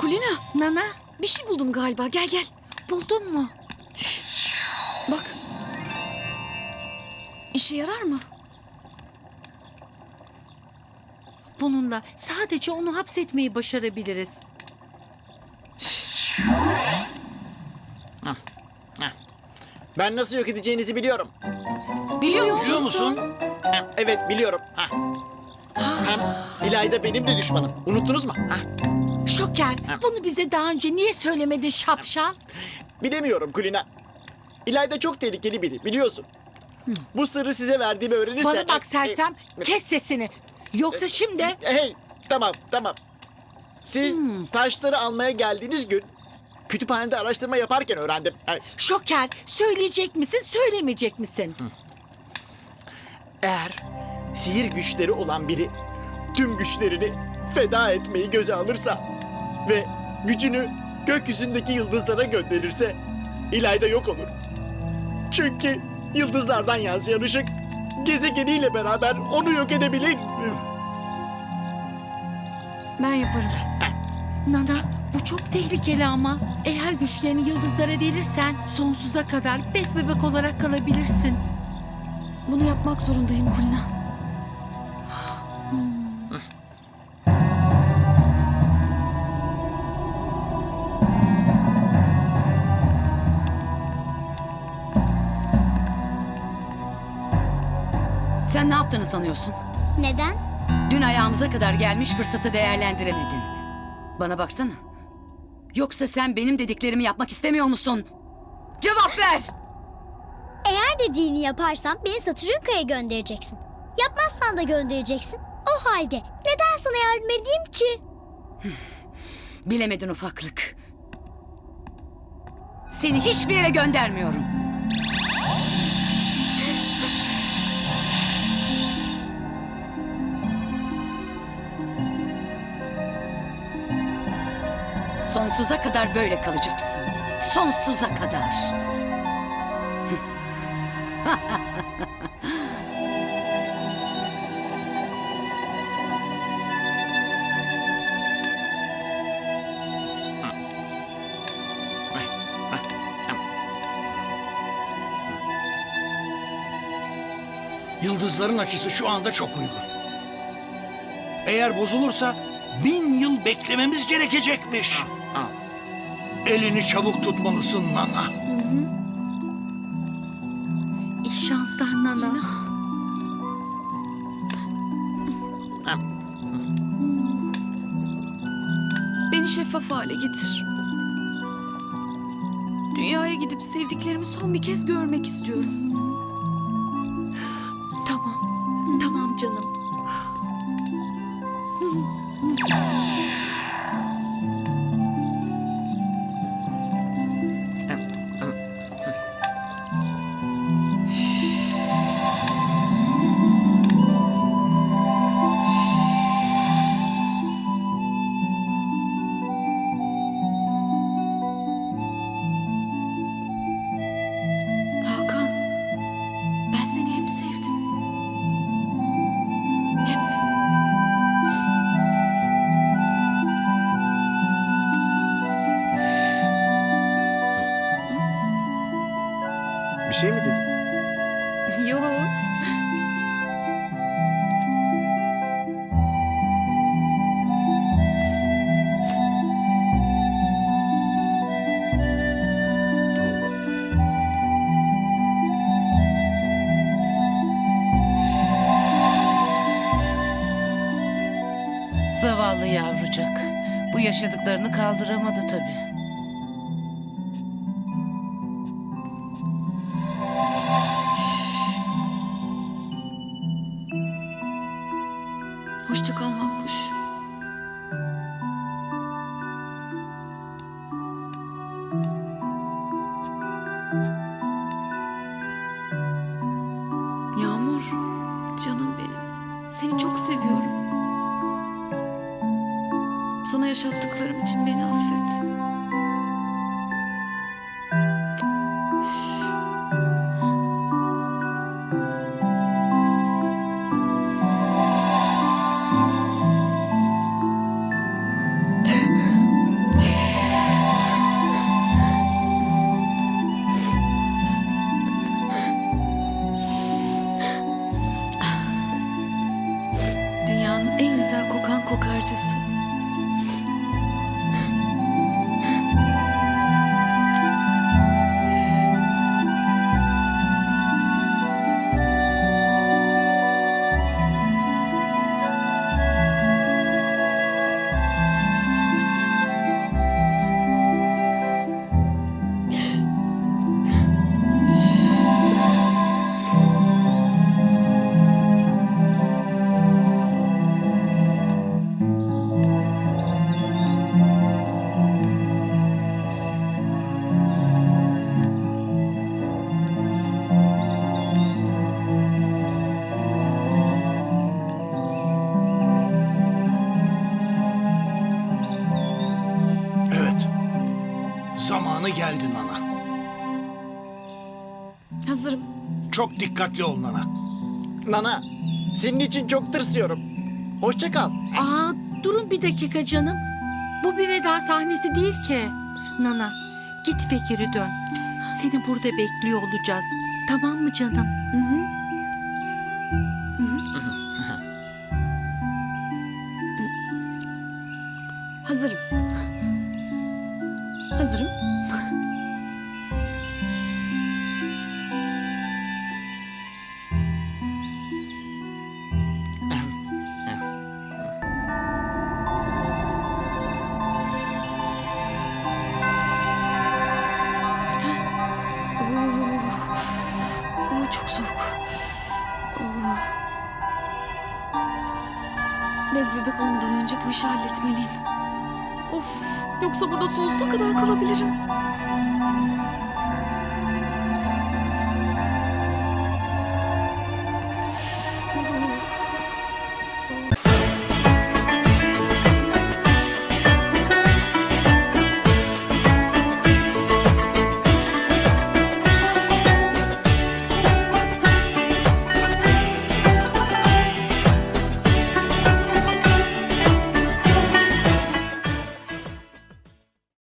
Kulina Nana bir şey buldum galiba. Gel gel. buldun mu? Bak. İşe yarar mı? Bununla sadece onu hapsetmeyi başarabiliriz. Ben nasıl yok edeceğinizi biliyorum. Biliyor musun? Biliyor musun? Hem, Evet biliyorum. Ha. Hem İlayda benim de düşmanım. Unuttunuz mu? Ha. Şoker bunu bize daha önce niye söylemedin şapşal? Bilemiyorum Kulina. İlayda çok tehlikeli biri biliyorsun. Bu sırrı size verdiğimi öğrenirse... Bana bak E, sersem e, kes sesini. Yoksa şimdi e, Hey tamam tamam. Siz taşları almaya geldiğiniz gün kütüphanede araştırma yaparken öğrendim. Şoker söyleyecek misin söylemeyecek misin? Eğer sihir güçleri olan biri tüm güçlerini feda etmeyi göze alırsa ve gücünü gökyüzündeki yıldızlara gönderirse İlayda yok olur. Çünkü yıldızlardan yansıyan ışık gezegeniyle beraber onu yok edebilir. Ben yaparım. Nana bu çok tehlikeli ama. Eğer güçlerini yıldızlara verirsen sonsuza kadar besbebek olarak kalabilirsin. Bunu yapmak zorundayım Kulina. Sen ne yaptığını sanıyorsun? Neden? Dün ayağımıza kadar gelmiş fırsatı değerlendiremedin. Bana baksana. Yoksa sen benim dediklerimi yapmak istemiyor musun? Cevap ver! Eğer dediğini yaparsam beni Satürnka'ya göndereceksin. Yapmazsan da göndereceksin. O halde neden sana yardım edeyim ki? Bilemedin ufaklık. Seni hiçbir yere göndermiyorum. Sonsuza kadar böyle kalacaksın. Sonsuza kadar. Yıldızların açısı şu anda çok uygun. Eğer bozulursa bin yıl beklememiz gerekecekmiş. Elini çabuk tutmalısın Nana. İyi şanslar Nana. Beni şeffaf hale getir. Dünyaya gidip sevdiklerimi son bir kez görmek istiyorum. Şey mi dedin? Yo. Zavallı yavrucak. Bu yaşadıklarını kaldıramadı tabii. Hoşça kal Makbuş. Yağmur, canım benim. Seni çok seviyorum. Sana yaşattıklarım için beni affet. kokarcası. Zamanı geldi Nana. Hazırım. Çok dikkatli ol Nana. Nana, senin için çok tırsıyorum. Hoşça kal. Aa durun bir dakika canım. Bu bir veda sahnesi değil ki. Nana git ve geri dön. Seni burada bekliyor olacağız. Tamam mı canım? Hı hı. Bebek olmadan önce bu işi halletmeliyim. Of, yoksa burada sonsuza kadar kalabilirim.